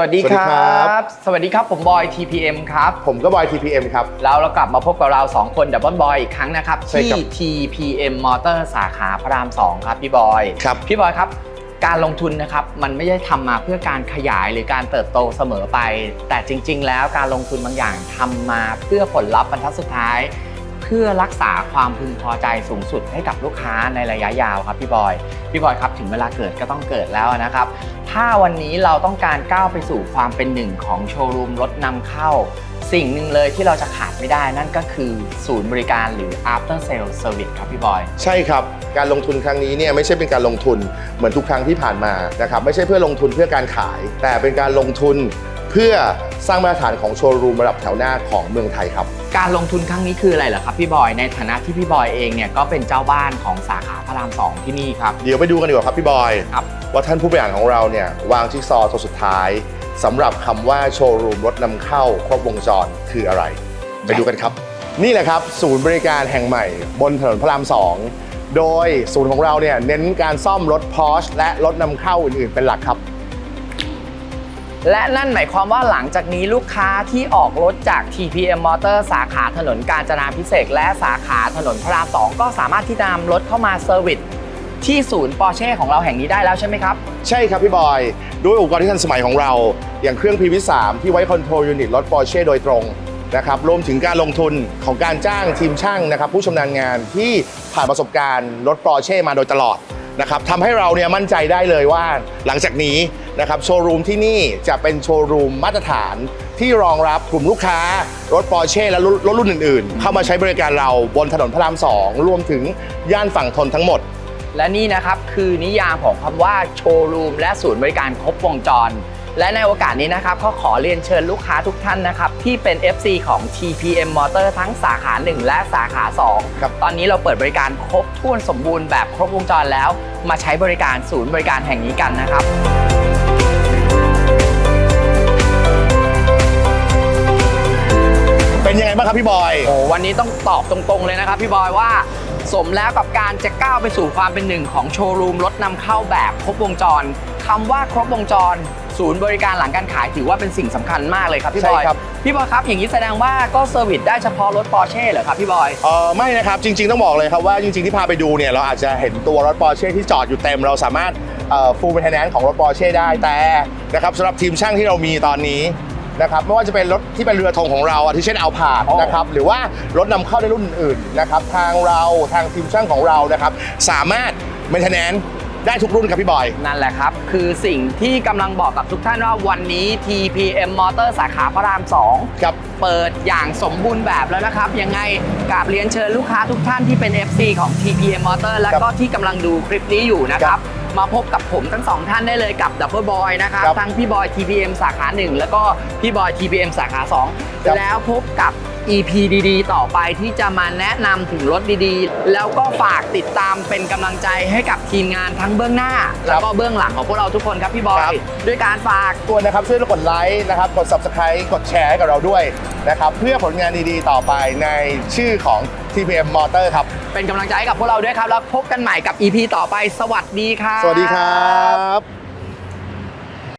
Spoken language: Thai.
สวัสดีสวัสคดีรครัับ บ สวัสดีครับ ผมบอย TPM ครับ ผมก็บอย TPM ครับ แล้วเรากลับมาพบกับเรา 2 คนดับเบิลบอยอีกครั้งนะครับ ใช่ที่ ครับ TPM Motor สาขาพระราม 2 ครับ พี่บอย ครับ พี่บอยครับ การลงทุนนะครับ มันไม่ได้ทำมาเพื่อการขยายหรือการเติบโตเสมอไป แต่จริง ๆ แล้วการลงทุนบางอย่างทำมาเพื่อผลลัพธ์บรรทัดสุดท้ายเพื่อรักษาความพึงพอใจสูงสุดให้กับลูกค้าในระยะยาวครับพี่บอยพี่บอยครับถึงเวลาเกิดก็ต้องเกิดแล้วนะครับ ถ้าวันนี้เราต้องการก้าวไปสู่ความเป็นหนึ่งของโชว์รูมรถนำเข้า สิ่งหนึ่งเลยที่เราจะขาดไม่ได้นั่นก็คือศูนย์บริการหรือ after sale service ครับพี่บอยใช่ครับ การลงทุนครั้งนี้เนี่ยไม่ใช่เป็นการลงทุนเหมือนทุกครั้งที่ผ่านมานะครับไม่ใช่เพื่อลงทุนเพื่อการขาย แต่เป็นการลงทุน พื่อสร้างมาตรฐานของโชว์รูมระดับแถวหน้าของเมืองไทยครับ การลงทุนครั้งนี้คืออะไรเหรอครับพี่บอย ในฐานะที่พี่บอยเองเนี่ยก็เป็นเจ้าบ้านของสาขาพระรามสองที่นี่ครับ เดี๋ยวไปดูกันดีกว่าครับพี่บอย ครับ ว่าท่านผู้บริหารของเราเนี่ยวางจิ๊กซอว์ตัวสุดท้ายสำหรับคำว่าโชว์รูมรถนำเข้าครบวงจรคืออะไร ไปดูกันครับ นี่แหละครับ ศูนย์บริการแห่งใหม่ บนถนนพระราม2โดยศูนย์ของเราเนี่ยเน้นการซ่อมรถ Porsche และรถนำเข้าอื่นๆ เป็นหลักครับ และนั่นหมายความว่าหลังจากนี้ลูกค้าที่ออกรถจาก TPM Motor สาขาถนนกาญจนาพิเศษและสาขาถนนพระราม2ก็สามารถที่จะนำรถเข้ามาเซอร์วิสที่ศูนย์ปอร์เช่ของเราแห่งนี้ได้แล้วใช่ไหมครับ ใช่ครับพี่บอย ด้วยอุปกรณ์ที่ทันสมัยของเรา อย่างเครื่อง PV3 ที่ไว้คอนโทรลยูนิตรถ Porsche โดยตรงนะครับรวมถึงการลงทุนของการจ้างทีมช่างนะครับผู้ชำนาญงานที่ผ่านประสบการณ์รถ Porsche มาโดยตลอด นะครับทำให้เราเนี่ยมั่นใจได้เลยว่าหลังจากนี้นะครับโชว์รูมที่นี่จะเป็นโชว์รูมมาตรฐานที่รองรับกลุ่มลูกค้า รถปอร์เช่และรถรถรุ่นอื่นๆ เข้ามาใช้บริการเราบนถนนพระราม 2 รวมถึงย่านฝั่งทนทั้งหมด และนี่นะครับคือนิยามของคำว่าโชว์รูมและศูนย์บริการครบวงจร และในโอกาสนี้นะครับก็ขอเรียนเชิญลูกค้าทุกท่านนะครับที่เป็น FC ของ TPM Motor ทั้งสาขา 1 และสาขา 2 ครับ ตอนนี้เราเปิดบริการครบถ้วนสมบูรณ์แบบครบวงจรแล้ว มาใช้บริการศูนย์บริการแห่งนี้กันนะครับ เป็นยังไงบ้างครับพี่บอย โอ้วันนี้ต้องตอบตรงๆเลยนะครับพี่บอยว่าสมแล้วกับการจะก้าวไปสู่ความเป็นหนึ่งของโชว์รูมรถนำเข้าแบบครบวงจรคำว่าครบวงจร ศูนย์บริการหลังการขายถือว่าเป็นสิ่งสำคัญมากเลยครับพี่บอยใช่ครับ พี่บอยครับ อย่างนี้แสดงว่าก็เซอร์วิสได้เฉพาะรถปอร์เช่เหรอครับพี่บอย เออไม่นะครับ จริง ๆ ต้องบอกเลยครับว่าจริง ๆ ที่พาไปดูเนี่ยเราอาจจะเห็นตัวรถปอร์เช่ที่จอดอยู่เต็ม เราสามารถฟูลเ a นเทนแนนของรถปอร์เช่ได้แต่นะครับสำหรับทีมช่างที่เรามีตอนนี้นะครับไม่ว่าจะเป็นรถที่เป็นเรือธงของเราอาทิเช่นเอาผาดโอ้นะครับหรือว่ารถนำเข้าในรุ่นอื่นๆนะครับทางเราทางทีมช่างของเรานะครับสามารถเ a นเทนแนน ได้ทุกรุ่นครับพี่บอย นั่นแหละครับ คือสิ่งที่กำลังบอกกับทุกท่านว่าวันนี้ TPM Motor สาขาพระราม 2 ครับ เปิดอย่างสมบูรณ์แบบแล้วนะครับ ยังไงกราบเรียนเชิญลูกค้าทุกท่านที่เป็น FC ของ TPM Motor แล้วก็ที่กำลังดูคลิปนี้อยู่นะครับ มาพบกับผมทั้งสองท่านได้เลยกับ Double Boy นะครับ ครับทั้งพี่บอย TPM สาขา 1 แล้วก็พี่บอย TPM สาขาครับ2แล้วพบกับ EP ดีๆ ต่อไปที่จะมาแนะนำถึงรถดีๆ แล้วก็ฝากติดตามเป็นกำลังใจให้กับทีมงานทั้งเบื้องหน้า แล้วก็เบื้องหลังของพวกเราทุกคนครับพี่บอครัยบด้วยการฝากตัวนะครับช่วยกดไลค์นะครับ กด subscribe กดแชร์ให้กับเราด้วยนะครับ เพื่อผลงานดีๆ ต่อไปในชื่อของ TPM Motor ครับ เป็นกำลังใจให้กับพวกเราด้วยครับ แล้วพบกันใหม่กับ EP ต่อไป สวัสดีครับ สวัสดีครับ